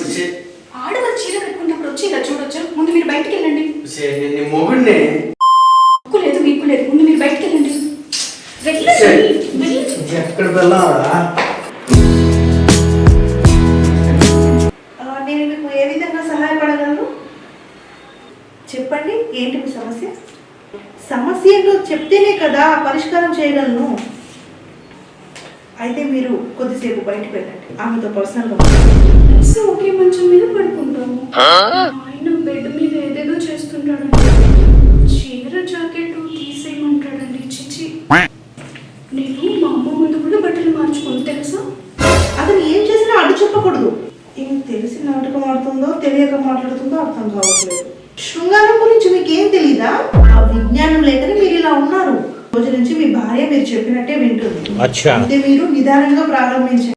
ఇప్పుడు చే- ఆడవాళ్ళు చీర కట్టుకున్నప్పుడు వచ్చి ఇలా చూడొచ్చా? ముందు మీరు బయటికి వెళ్ళండి చే- నేను నీ మొగుడిని. హక్కు లేదు మీకు లేదు. ముందు మీరు బయటికి వెళ్ళండి. వెళ్ళండి. ఎక్కడ వెళ్ళావరా ఆ, నేను మీకు ఏ విధంగా సహాయపడగలను? చెప్పండి ఏంటి మీ సమస్య? సమస్య ఏంటో చెప్తేనే కదా పరిష్కారం చేయగలను. అయితే మీరు కొద్దిసేపు బయటకు వెళ్ళండి. ఆమెతో పర్సనల్గా సో ఒకే మంచం మీద పడుకుంటాము. ఆయన బెడ్ మీద ఏదేదో చేస్తుంటాడండి. చీర జాకెట్ తీసేయమంటాడండి. చిచి. నేను మా అమ్మ ముందు కూడా బట్టలు మార్చుకోను తెలుసా? అతను ఏం చేసినా అడ్డు చెప్పకూడదు. ఏం తెలిసి నాటకం ఆడుతుందో తెలియక మాట్లాడుతుందో అర్థం కావట్లేదు. శృంగారం గురించి మీకు ఏం తెలీదా? ఆ విజ్ఞానం లేకనే మీరు ఇలా ఉన్నారు. రోజు నుంచి మీ భార్య మీరు చెప్పినట్టే వింటుంది. అచ్చా. అయితే మీరు నిదానంగా ప్రారంభించండి.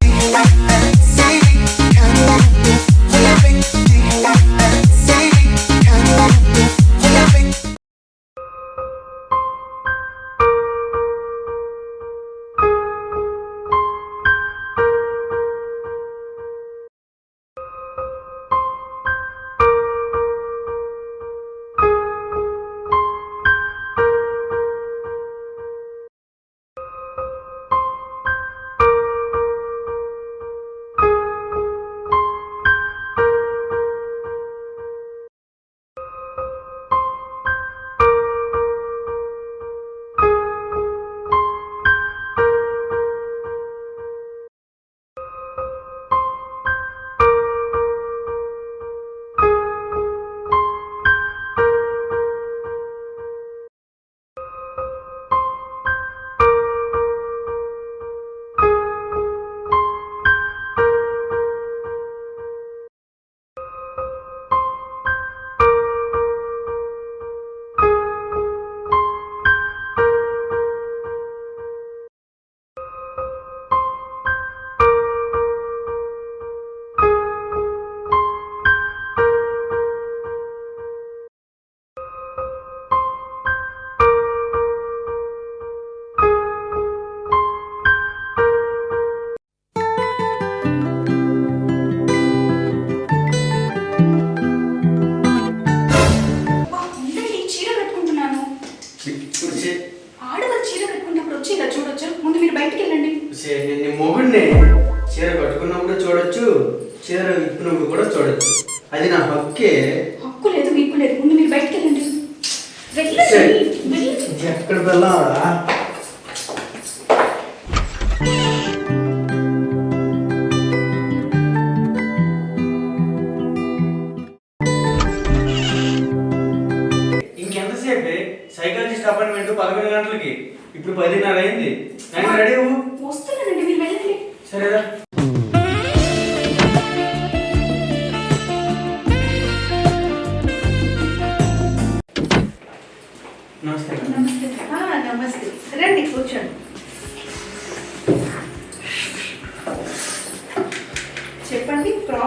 చే- వెళ్ళండి. ఎక్కడ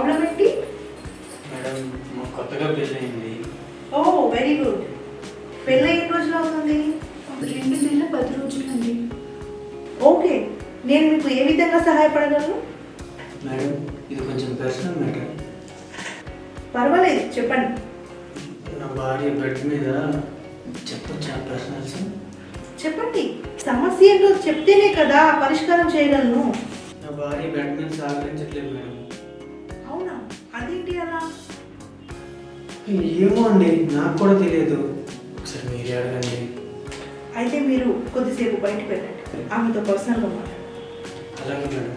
ప్రాబ్లం ఏంటి? మేడం మాకు కొత్తగా పెళ్ళయింది. Oh very good. పెళ్ళి ఎన్ని రోజులు అవుతుంది? రెండు నెలల పది రోజులండి. ఓకే. నేను మీకు ఏ విధంగా సహాయపడగలను? మేడం ఇది కొంచెం పర్సనల్ మ్యాటర్ పర్వాలేదు చెప్పండి. నా భార్య బెడ్ మీద చెప్పొచ్చా పర్సనల్స్ చెప్పండి. సమస్య ఏంటో చెప్తేనే కదా పరిష్కారం చేయగలను. నా భార్య బెడ్ మీద సహకరించట్లేదు మేడం. అలా ఏమో అండి నాకు కూడా తెలియదు. ఒకసారి మీరే అడగండి. అయితే మీరు కొద్దిసేపు బయటకు వెళ్ళండి ఆమెతో పర్సనల్గా మాట్లాడండి. అలాగే మేడం.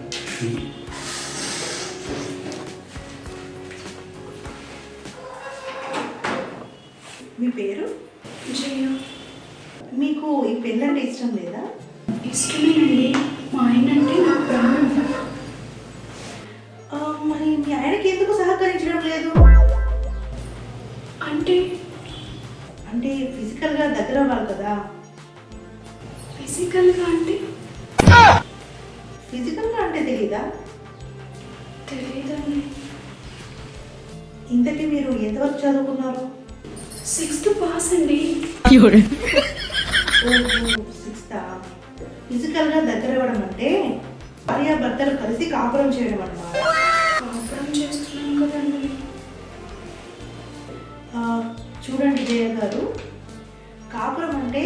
మీ పేరు? జయ మీకు ఈ పెళ్ళంటే ఇష్టం లేదా? ఇష్టమేనండి. మా ఆయన అంటే నాకు ప్రాణం మీ ఆయనకి ఎందుకు సహకరించడం లేదు? అంటే? అంటే ఫిజికల్గా దగ్గర అవ్వాలి కదా. ఫిజికల్గా అంటే? ఫిజికల్గా అంటే తెలీదా? తెలియదండి ఇంతకీ మీరు ఎంతవరకు చదువుకున్నారు? సిక్స్త్ పాస్ అండి. సిక్స్త్ ఫిజికల్గా దగ్గర అవ్వడం అంటే భార్యాభర్తలు కలిసి కాపురం చేయడం అన్నమాట. చూడండి జయ గారు. కాపురం అంటే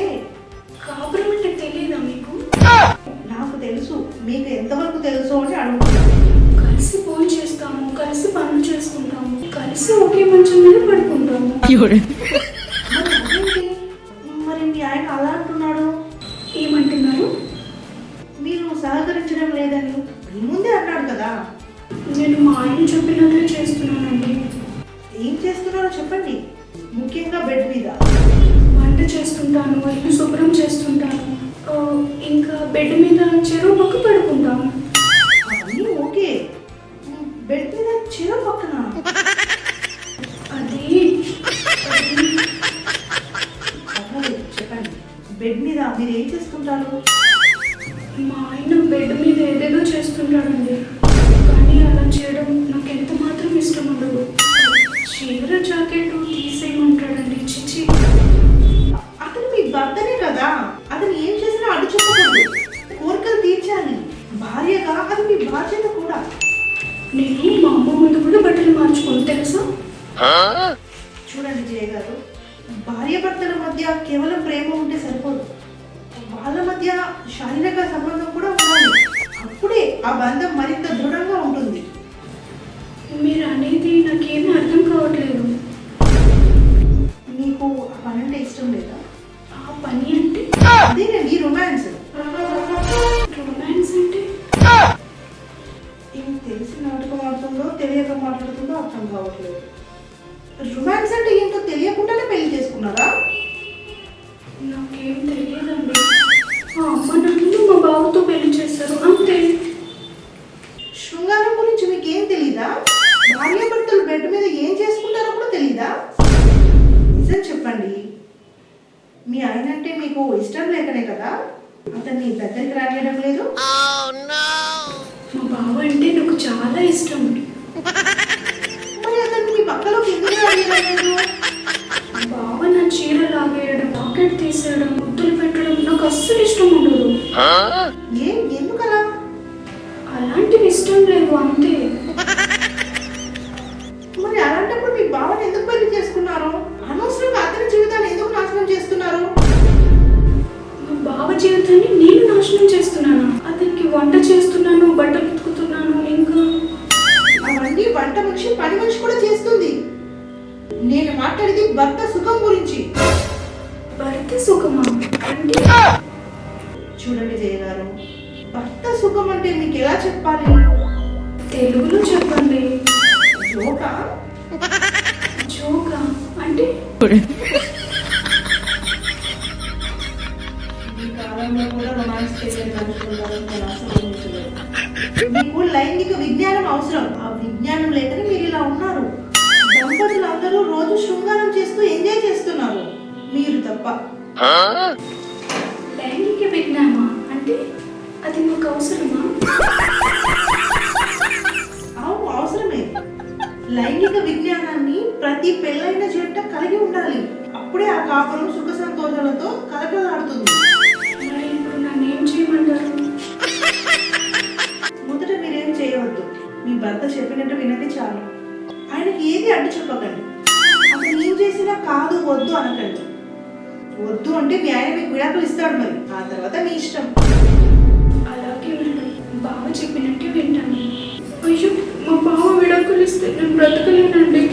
కాపురం అంటే తెలియదా మీకు? నాకు తెలుసు. మీకు ఎంతవరకు తెలుసు అని అడుగుతున్నాను. కలిసి ఫోన్ చేస్తాము కలిసి పనులు చేసుకుంటాము కలిసి ఒకే మంచం మీద పడుకుంటాము. మరి మీ ఆయన అలా అంటున్నాడు? ఏమంటున్నారు? మీరు సహకరించడం లేదని మీ ముందే అన్నాడు కదా. నేను మా ఆయన చెప్పినట్లే చేస్తున్నానండి. ఏం చేస్తున్నారో చెప్పండి. ముఖ్యంగా బెడ్ మీద. వంట చేస్తుంటాను ఇల్లు శుభ్రం చేస్తుంటాను. ఆ, ఇంకా బెడ్ మీద చెరువు పక్క పడుకుంటాము ఓకే. బెడ్ మీద చెర పక్కన? అది అది. పర్వాలేదు చెప్పండి. బెడ్ మీద మీరు ఏం చేస్తుంటారు? మా ఆయన బెడ్ మీద ఏదేదో చేస్తుంటాడండి. శారీరక సంబంధం కూడా ఉండాలి. అప్పుడే ఆ బంధం మరింత దృఢంగా ఉంటుంది. మీరు అనేది నాకేమీ అర్థం కావట్లేదు. మీకు ఆ పని అంటే ఇష్టం లేదా? ఆ పని అంటే? అదేనండి రొమాన్స్ రొమాన్స్ అంటే? ఏం తెలిసి నాటకం ఆడుతుందో తెలియక మాట్లాడుతుందో అర్థం కావట్లేదు. రొమాన్స్ అంటే ఏంటో తెలియకుండానే పెళ్ళి చేసుకున్నారా? నాకేం తెలియదండి. మా నన్ను మా బావతో పెళ్ళి చేశారు అంతే. శృంగారం గురించి మీకు ఏం తెలీదా? భార్యాభర్తలు బెడ్ మీద ఏం చేసుకుంటారో కూడా తెలీదా? నిజం చెప్పండి. మీ ఆయన అంటే మీకు ఇష్టం లేకనే కదా? అతన్ని దగ్గరికి రానియడం లేదు? మా బావ అంటే నాకు చాలా ఇష్టం. మరి అతన్ని మీ పక్కలోకి ఎందుకు రానియడం లేదు? బావ నా చీర లాగేయడం పాకెట్ తీసేయడం ముద్దులు పెట్టడం నాకు అస్సలు ఇష్టం ఉండదు. ఏం? ఎందుకలా? అలాంటివి ఇష్టం లేదు అంతే. మరి అలాంటప్పుడు మీ బావని ఎందుకు పెళ్ళి చేసుకున్నారు? అనవసరంగా అతని జీవితాన్ని ఎందుకు నాశనం చేస్తున్నారు? మా బావ జీవితాన్ని నేను నాశనం చేస్తున్నాను? అతనికి వంట చేస్తున్నాను మాట్లాడేది భర్త సుఖం గురించి. భర్త సుఖమా? అంటే? చూడండి జయ గారు భర్త సుఖం అంటే మీకు ఎలా చెప్పాలి? తెలుగులో చెప్పండి. జోకా? జోకా? అంటే? ఈ కాలంలో కూడా రొమాన్స్ చేసే మనుషులు. మీకు లైంగిక విజ్ఞానం అవసరం. ఎంజాయ్ చేస్తున్నారు మీరు తప్ప. లైంగిక విజ్ఞానమా అంటే అది మాకు అవసరమా? అవసరమే. లైంగిక విజ్ఞానాన్ని ప్రతి పెళ్ళైన జంట కలిగి ఉండాలి. అప్పుడే ఆ కాపురం సుఖ సంతోషాలతో కలకలాడుతుంది. విడాకులు ఇస్తాడు మరి. ఆ తర్వాత మీ ఇష్టం. అలాగే మేడం బావ చెప్పినట్టే వింటాను. అయ్యో మా బావ విడాకులు ఇస్తే నేను బ్రతకలేనండి.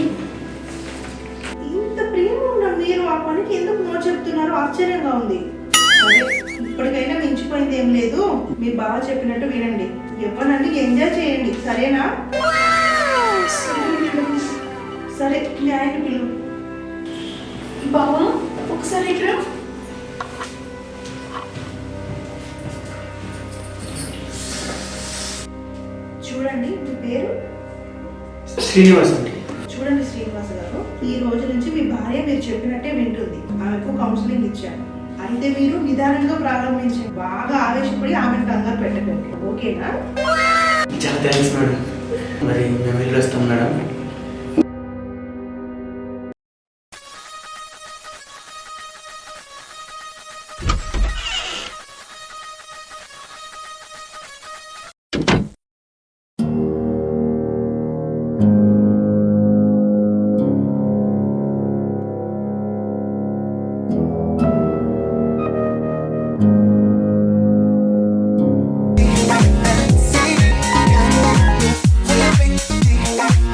ఇంత ప్రేమ ఉన్న మీరు. ఆ పనికి ఎందుకు నో చెప్తున్నారో? ఆశ్చర్యంగా ఉంది. ఇప్పటికైనా మించిపోయింది ఏం లేదు. మీ బావ చెప్పినట్టు వినండి. ఇవ్వనండి ఎంజాయ్ చేయండి. సరేనా? సరే మీ ఆయన పిలువు. బావా ఒకసారి ఇక్కడ శ్రీనివాస్ అండి చూడండి శ్రీనివాస గారు ఈ రోజు నుంచి మీ భార్య మీరు చెప్పినట్టే వింటుంది. ఆమెకు కౌన్సిలింగ్ ఇచ్చాను. అయితే మీరు నిదానంగా ప్రారంభించండి. బాగా ఆవేశపడి ఆమెను కంగారు పెట్టకండి. ఓకేనా? చాలా థ్యాంక్స్ మేడం. మరి మేము వెళ్ళి వస్తాం మేడం.